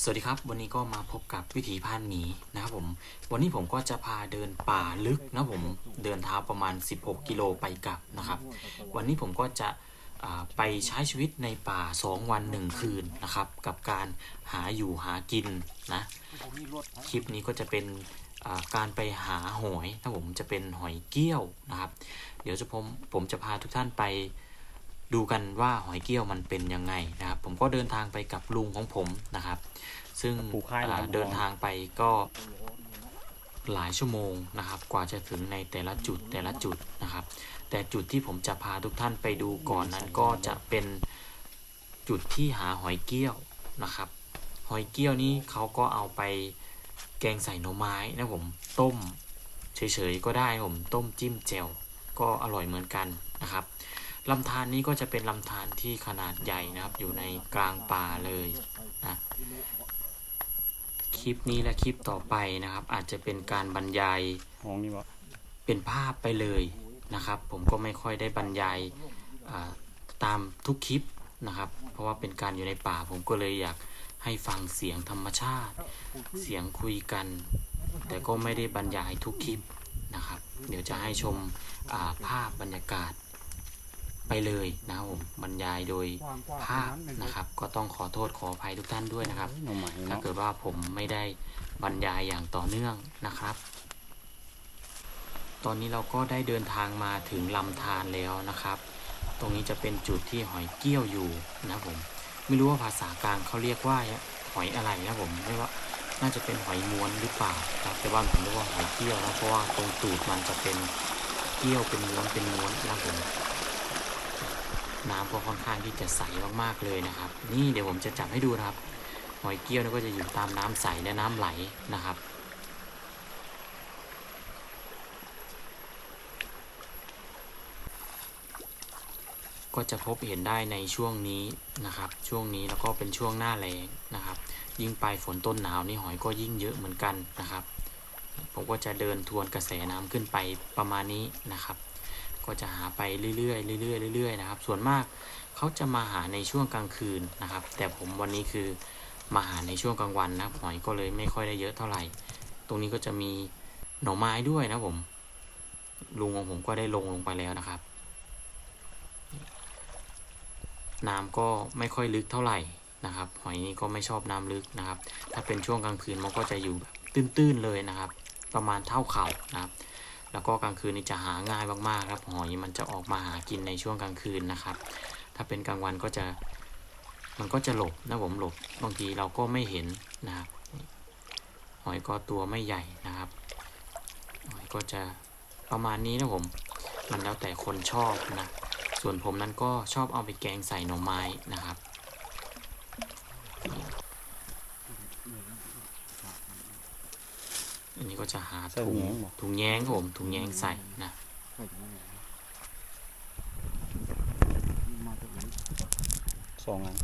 สวัสดีครับ วันนี้ก็มาพบกับวิถีพานหมีนะครับผม วันนี้ผมก็จะพาเดินป่าลึกนะผมเดินเท้าประมาณ 16 กิโลไปกลับนะครับ วันนี้ผมก็จะไปใช้ชีวิตในป่า 2 วัน 1 คืนนะครับ กับการหาอยู่หากินนะคลิปนี้ก็จะเป็นการไปหาหอยนะผมจะเป็นหอยเกี้ยวนะครับ เดี๋ยวจะผมผมจะพาทุกท่านไป ดูกันว่าหอยเกี้ยวมันเป็นยังไงนะครับ ผมก็เดินทางไปกับลุงของผมนะครับ ซึ่งผูกค่ายหลายอ่าบ่อเดินทางไปก็หลายชั่วโมงนะครับ กว่าจะถึงในแต่ละจุดแต่ละจุดนะครับ แต่จุดที่ผมจะพาทุกท่านไปดูก่อนนั้นก็จะเป็นจุดที่หาหอยเกี้ยวนะครับ หอยเกี้ยวนี้เขาก็เอาไปแกงใส่หน่อไม้นะผมต้มเฉยๆก็ได้ผมต้มจิ้มแจ่วก็อร่อยเหมือนกันนะครับ ลำธารนี้ก็จะเป็นลำธารที่ขนาดใหญ่นะครับ อยู่ในกลางป่าเลยนะคลิปนี้และคลิปต่อไปนะครับ อาจจะเป็นการบรรยายเป็นภาพไปเลยนะครับ ผมก็ไม่ค่อยได้บรรยายตามทุกคลิปนะครับ เพราะว่าเป็นการอยู่ในป่า ผมก็เลยอยากให้ฟังเสียงธรรมชาติ เสียงคุยกัน แต่ก็ไม่ได้บรรยายทุกคลิปนะครับ เดี๋ยวจะให้ชมภาพบรรยากาศ ไปเลยนะครับผมบรรยายโดยภาพนะครับ ก็ต้องขอโทษขออภัยทุกท่านด้วยนะครับหน่อไม้ถ้าเนาะเกิดว่าผมไม่ได้บรรยายอย่างต่อเนื่องนะครับ ตอนนี้เราก็ได้เดินทางมาถึงลำธารแล้วนะครับ ตรงนี้จะเป็นจุดที่หอยเกี้ยวอยู่นะผมไม่รู้ว่าภาษากลางเขาเรียกว่าหอยอะไรนะผมไม่ว่าน่าจะเป็นหอยม้วนหรือเปล่าครับแต่ว่าผมเรียกว่าหอยเกี้ยวนะเพราะว่าตรงตูดมันจะเป็นเกี้ยวเป็นม้วนเป็นม้วนนะผม น้ำก็ค่อนข้างที่จะใสมากๆเลยนะครับ นี่เดี๋ยวผมจะจับให้ดูนะครับหอยเกี้ยวนะก็จะอยู่ตามน้ำใสและน้ำไหลนะครับ ก็จะพบเห็นได้ในช่วงนี้นะครับ ช่วงนี้แล้วก็เป็นช่วงหน้าแล้งนะครับ ยิ่งปลายฝนต้นหนาวนี่หอยก็ยิ่งเยอะเหมือนกันนะครับ ผมก็จะเดินทวนกระแสน้ำขึ้นไปประมาณนี้นะครับ ก็จะหาไปเรื่อยๆเรื่อยๆเรื่อยๆนะครับ ส่วนมากเขาจะมาหาในช่วงกลางคืนนะครับ แต่ผมวันนี้คือมาหาในช่วงกลางวันนะหอยก็เลยไม่ค่อยได้เยอะเท่าไหร่ ตรงนี้ก็จะมีหน่อไม้ด้วยนะผม ลุงของผมก็ได้ลงลงไปแล้วนะครับ น้ำก็ไม่ค่อยลึกเท่าไหร่นะครับ หอยนี้ก็ไม่ชอบน้ำลึกนะครับ ถ้าเป็นช่วงกลางคืนมันก็จะอยู่แบบตื้นๆเลยนะครับ ประมาณเท่าเข่านะครับ แล้วก็กลางคืนนี่จะหาง่ายมากๆครับหอยมันจะออกมาหากินในช่วงกลางคืนนะครับ ถ้าเป็นกลางวันก็จะมันก็จะหลบนะผมหลบบางทีเราก็ไม่เห็นนะครับ หอยก็ตัวไม่ใหญ่นะครับ หอยก็จะประมาณนี้นะผม มันแล้วแต่คนชอบนะ ส่วนผมนั้นก็ชอบเอาไปแกงใส่หน่อไม้นะครับ อันนี้ก็จะหาใส่ถุถุงงแยงบ่ถุงแย้งครับผมถุงแย้งใส่นะสองอัน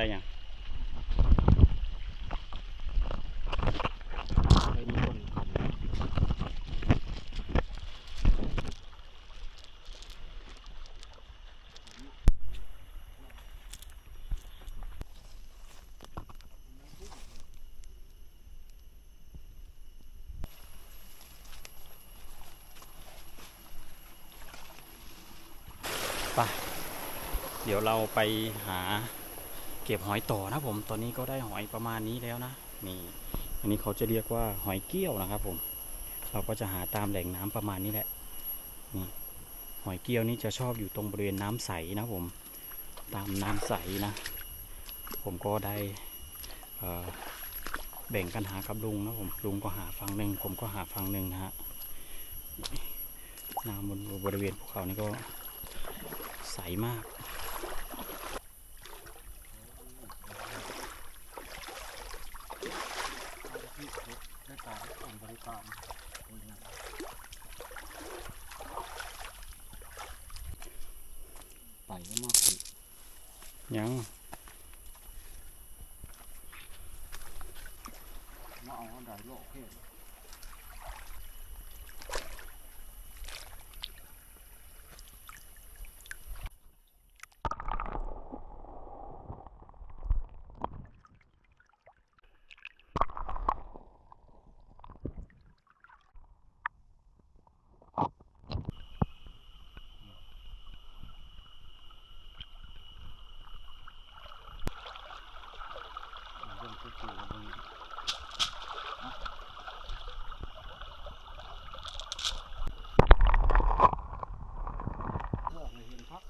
ได้ยังไอ้นี่คนขับเดี๋ยวเราไปหา ก็บหอยต่อนะผม ตอนนี้ก็ได้หอยประมาณนี้แล้วนะ นี่ อันนี้เขาจะเรียกว่าหอยเกี้ยวนะครับ ผม เราก็จะหาตามแหล่งน้ำประมาณนี้แหละ นี่ หอยเกี้ยวนี่จะชอบอยู่ตรงบริเวณน้ำใสนะผม ตามน้ำใสนะ ผมก็ได้แบ่งกันหากับลุงนะผม ลุงก็หาฝั่งหนึ่ง ผมก็หาฝั่งหนึ่งนะฮะ น้ำบนบริเวณภูเขานี่ก็ใสมาก ได้ตายคนบริการไปก็มากสิยังมาเอาอันใดโลกเพศ เรื่องที่สี่เรื่องนี้บอกให้เห็นพัก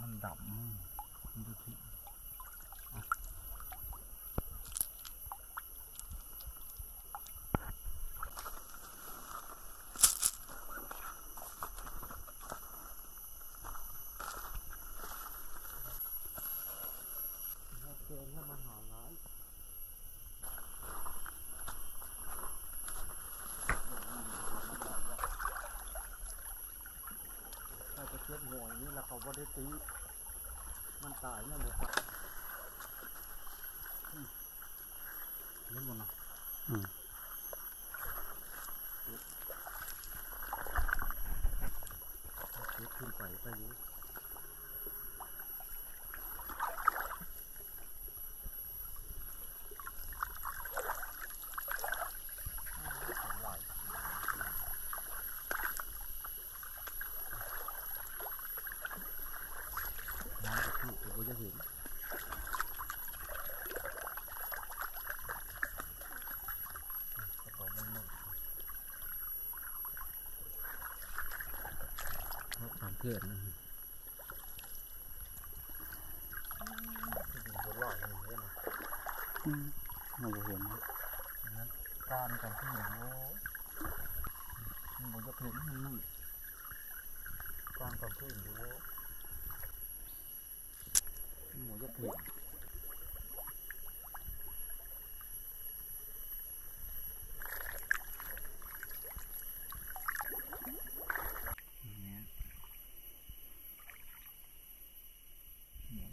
มัน ดำมันดูที่เกินแล้วมาหาร้ายถ้าจะเทียบหวยนี่แล้วเขาบ่ได้ตี มันตายนั่นหมดครับอืมเล่นหมดนะ อืม เก็บขึ้นไปไปอยู่น้ำจะขึ้นผมจะเห็น กระเป๋ามันหนึ่ง เกิดเพื่อนะฮะเป็นคนหล่ออย่างนี้นะอืมเราจะเห็นนะงั้นการกันที่หนูมันบอกจะเห็นมันมืดการกันที่หนูมันบอกจะเห็นเนี่ยเนี่ย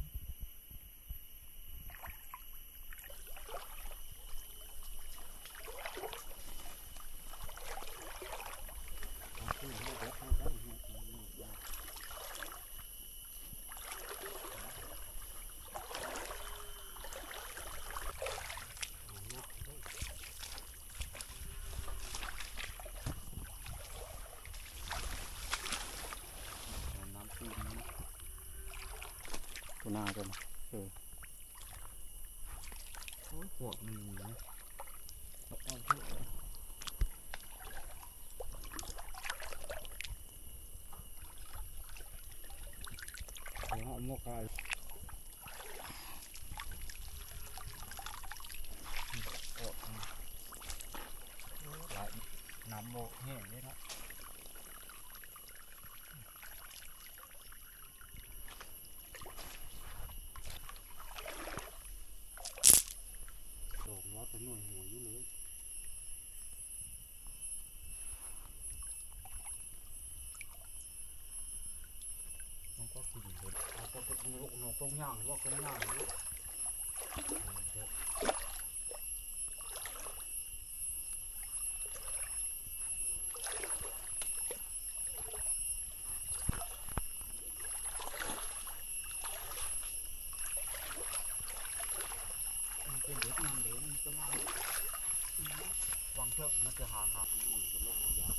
น้ำตีนนะ ตัว หน้ากันโอ้ยปวดมันนะเอาเอาเถอะเอาเอาหมกไก่ปวดมันโอ้ยหลายน้ำโมกแห้งเลยนะ ลูกนกตร งย่างว่าตรงย่างมันเป็นเด็กงานเด็กมันจะมาวางเชือกมันจะห่างหักอุ่นจะลงลงยา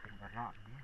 เป็นกระรอกนี่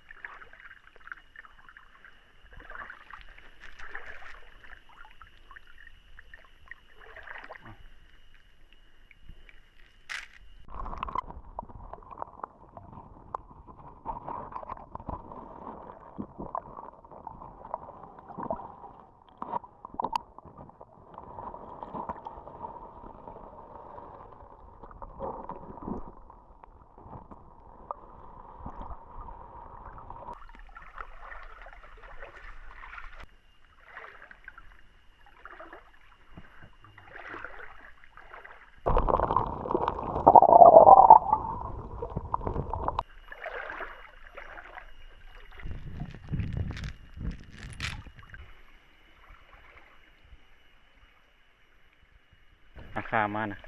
อาคามานะ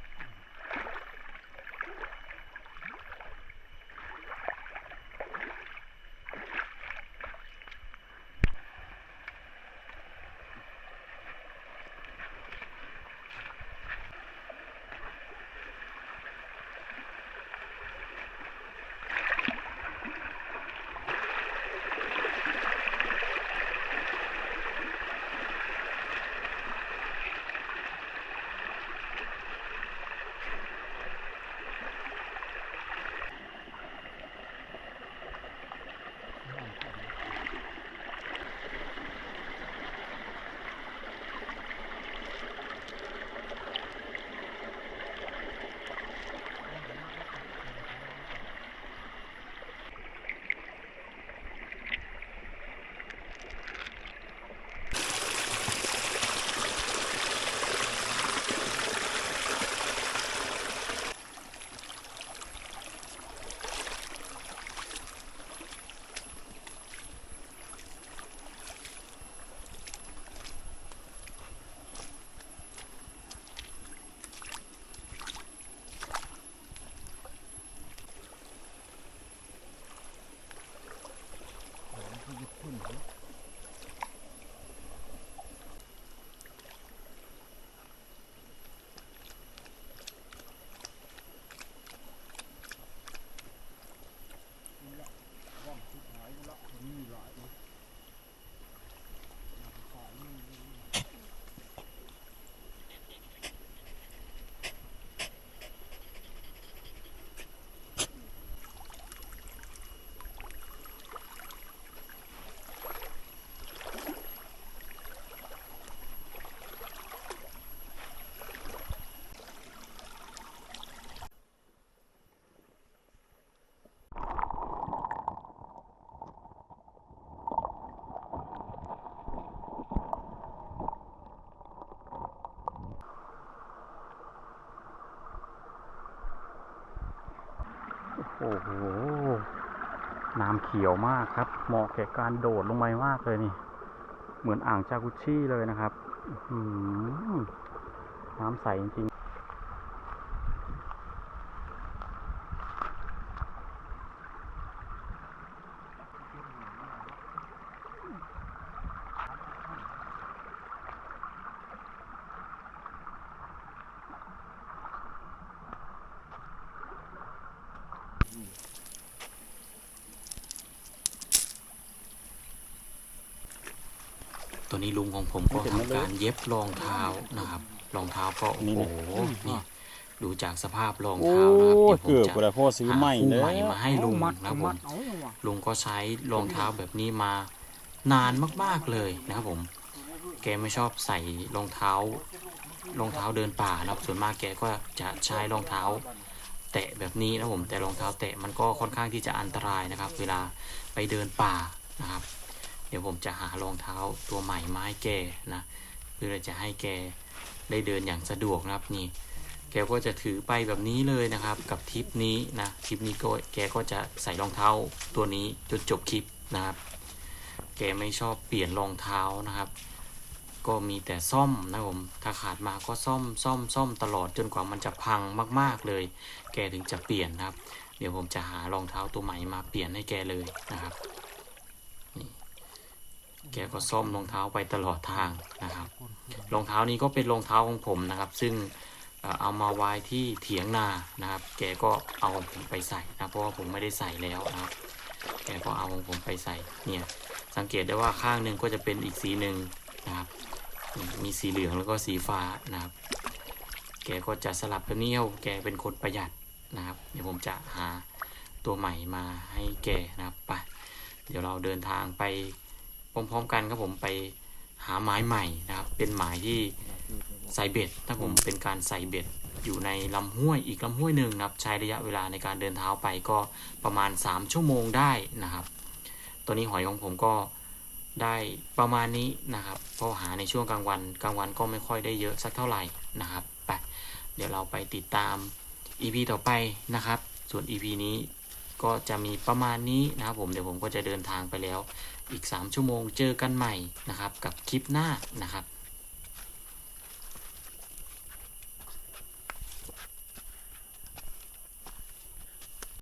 โอ้โห น้ำเขียวมากครับ เหมาะแก่การโดดลงไปมากเลยนี่ เหมือนอ่างจากุชี่เลยนะครับ น้ำใสจริงๆ ตัวนี้ลุงของผมก็ไม่เห็นทำการเย็บรองเท้านะครับรองเท้าก็โอ้นี่โหนะนี่ดูจากสภาพรองโอ้เท้านะครับยเดี๋ยวผมเกือบจะกระพ่อซื้อใหม่หาคู่เลยใหม่มาให้ลุงมัดนะครับผมัมดเอาอย่างวะลุงก็ใช้รองเท้าแบบนี้มานานมากๆเลยนะครับผม แกไม่ชอบใส่รองเท้ารองเท้าเดินป่านะครับส่วนมากแกก็จะใช้รองเท้า แตะแบบนี้นะครับผมแต่รองเท้าแตะมันก็ค่อนข้างที่จะอันตรายนะครับ เวลาไปเดินป่านะครับ เดี๋ยวผมจะหารองเท้าตัวใหม่มาให้แกนะเพื่อจะให้แกได้เดินอย่างสะดวกนะครับนี่ แกก็จะถือไปแบบนี้เลยนะครับ กับทริปนี้นะทริปนี้ก็แกก็จะใส่รองเท้าตัวนี้จนจบคลิปนะครับ แกไม่ชอบเปลี่ยนรองเท้านะครับ ก็มีแต่ซ่อมนะผมถ้าขาดมาก็ซ่อมซ่อมซ่อมตลอดจนกว่ามันจะพังมาก ๆเลย แกถึงจะเปลี่ยนนะครับ เดี๋ยวผมจะหารองเท้าตัวใหม่มาเปลี่ยนให้แกเลยนะครับ แกก็ซ่อมรองเท้าไปตลอดทางนะครับ รองเท้านี้ก็เป็นรองเท้าของผมนะครับ ซึ่งเอ่อเอามาไว้ที่เถียงนานะครับ แกก็เอาของผมไปใส่นะเพราะว่าผมไม่ได้ใส่แล้วนะครับ แกก็เอาของผมไปใส่ เนี่ย สังเกตได้ว่าข้างหนึ่งก็จะเป็นอีกสีหนึ่งนะครับนี่มีสีเหลืองแล้วก็สีฟ้านะครับ แกก็จะสลับแบบนี้เอาแกเป็นคนประหยัดนะครับ เดี๋ยวผมจะหาตัวใหม่มาให้แกนะครับ ไป เดี๋ยวเราเดินทางไป พร้อมๆกันครับผมไปหาไม้ใหม่นะครับ เป็นไม้ที่ใส่เบ็ดถ้าผมเป็นการใส่เบ็ดอยู่ในลำห้วยอีกลำห้วยหนึ่งนะครับ ใช้ระยะเวลาในการเดินเท้าไปก็ประมาณ 3 ชั่วโมงได้นะครับ ตัวนี้หอยของผมก็ได้ประมาณนี้นะครับเพราะหาในช่วงกลางวันกลางวันก็ไม่ค่อยได้เยอะสักเท่าไหร่นะครับไปเดี๋ยวเราไปติดตาม EP ต่อไปนะครับ ส่วน EP นี้ก็จะมีประมาณนี้นะครับผมเดี๋ยวผมก็จะเดินทางไปแล้ว อีก 3 ชั่วโมงเจอกันใหม่นะครับ กับคลิปหน้านะครับ